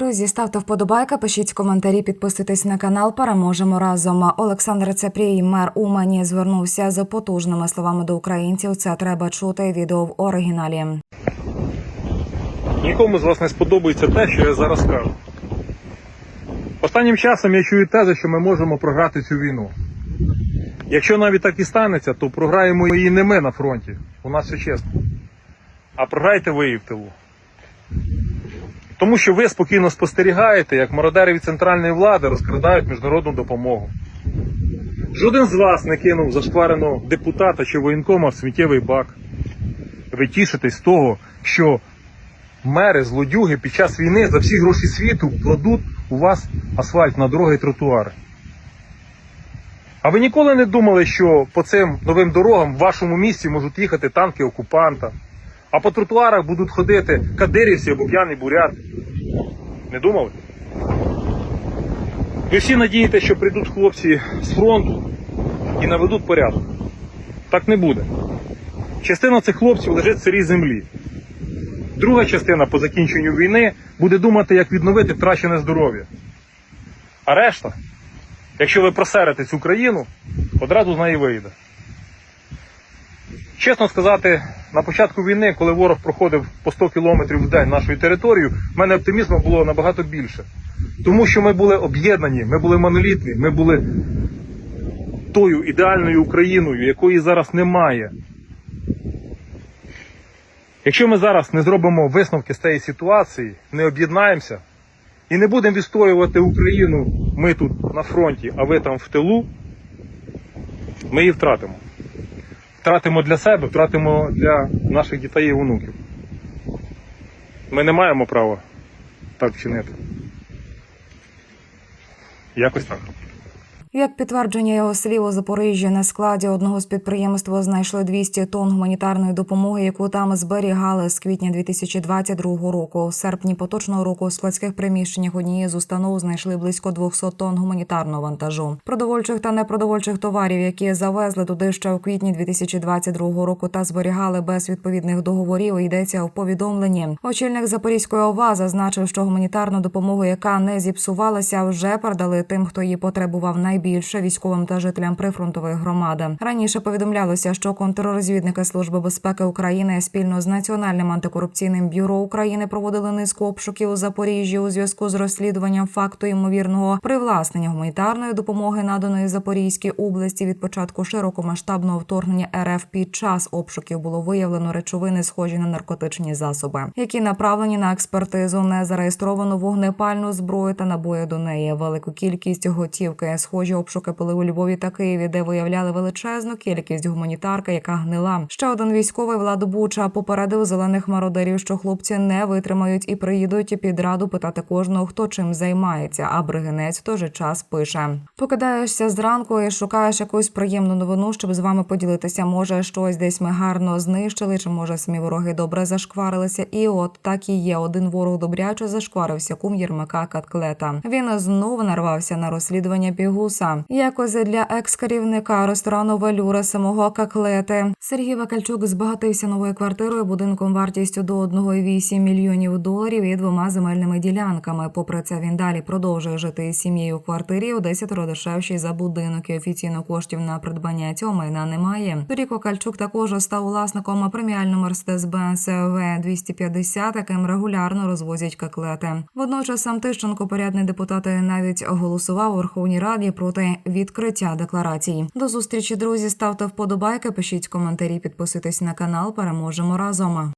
Друзі, ставте вподобайка, пишіть коментарі, підписуйтесь на канал. Переможемо разом. Олександр Цепрій, мер Умані, звернувся з потужними словами до українців. Це треба чути. Відео в оригіналі. Нікому з вас не сподобається те, що я зараз кажу. Останнім часом я чую тези, що ми можемо програти цю війну. Якщо навіть так і станеться, то програємо її не ми на фронті. У нас все чесно. А програєте ви її в тилу. Тому що ви спокійно спостерігаєте, як мародери від центральної влади розкрадають міжнародну допомогу. Жоден з вас не кинув зашквареного депутата чи воєнкома в сміттєвий бак. Ви тішитесь з того, що мери, злодюги під час війни за всі гроші світу кладуть у вас асфальт на дороги і тротуари. А ви ніколи не думали, що по цим новим дорогам в вашому місті можуть їхати танки окупанта, а по тротуарах будуть ходити кадирівці або п'яний бурят? Не думали? Ви всі надієтеся, що прийдуть хлопці з фронту і наведуть порядок. Так не буде. Частина цих хлопців лежить в сирій землі. Друга частина по закінченню війни буде думати, як відновити втрачене здоров'я. А решта, якщо ви просерете цю країну, одразу з неї вийде. Чесно сказати, на початку війни, коли ворог проходив по 100 кілометрів в день нашою територією, в мене оптимізму було набагато більше. Тому що ми були об'єднані, ми були монолітні, ми були тою ідеальною Україною, якої зараз немає. Якщо ми зараз не зробимо висновки з цієї ситуації, не об'єднаємося і не будемо відстоювати Україну, ми тут на фронті, а ви там в тилу, ми її втратимо. Втратимо для себе, втратимо для наших дітей і онуків. Ми не маємо права так вчинити. Якось так. Як підтвердження його слів у Запоріжжі на складі одного з підприємств знайшли 200 тонн гуманітарної допомоги, яку там зберігали з квітня 2022 року. У серпні поточного року у складських приміщеннях однієї з установ знайшли близько 200 тонн гуманітарного вантажу, продовольчих та непродовольчих товарів, які завезли туди ще в квітні 2022 року та зберігали без відповідних договорів. Йдеться в повідомленні. Очільник Запорізької ОВА зазначив, що гуманітарну допомогу, яка не зіпсувалася, вже передали тим, хто її потребував найбільше військовим та жителям прифронтової громади. Раніше повідомлялося, що контррозвідники Служби безпеки України спільно з Національним антикорупційним бюро України проводили низку обшуків у Запоріжжі у зв'язку з розслідуванням факту ймовірного привласнення гуманітарної допомоги, наданої Запорізькій області від початку широкомасштабного вторгнення РФ. Під час обшуків було виявлено речовини, схожі на наркотичні засоби, які направлені на експертизу, не зареєстровану вогнепальну зброю та набої до неї. Велику кількість готівки. Схожі обшуки були у Львові та Києві, де виявляли величезну кількість гуманітарки, яка гнила. Ще один військовий Влад Буча попередив зелених мародерів, що хлопці не витримають і приїдуть під раду питати кожного, хто чим займається. А Бригинець в той же час пише: Покидаєшся зранку і шукаєш якусь приємну новину, щоб з вами поділитися. Може, щось десь ми гарно знищили, чи може самі вороги добре зашкварилися. І от так і є. Один ворог добряче зашкварився кум Єрмака Катклета. Він знову нарвався на розслідування Пігуса. Якось для екс-керівника ресторану Валюра самого Каклети Сергій Вакальчук збагатився новою квартирою, будинком вартістю до 1,8 мільйонів доларів і двома земельними ділянками. Попри це, він далі продовжує жити із сім'єю в квартирі у 10 дешевший за будинок. І офіційно коштів на придбання цього майна немає. Торік Вакальчук також став власником преміального Mercedes-Benz V250, яким регулярно розвозять каклети. Водночас сам Тищенко, порядний депутат, навіть голосував у Верховній Раді проти відкриття декларацій. До зустрічі, друзі. Ставте вподобайки, пишіть коментарі, підписуйтесь на канал. Переможемо разом.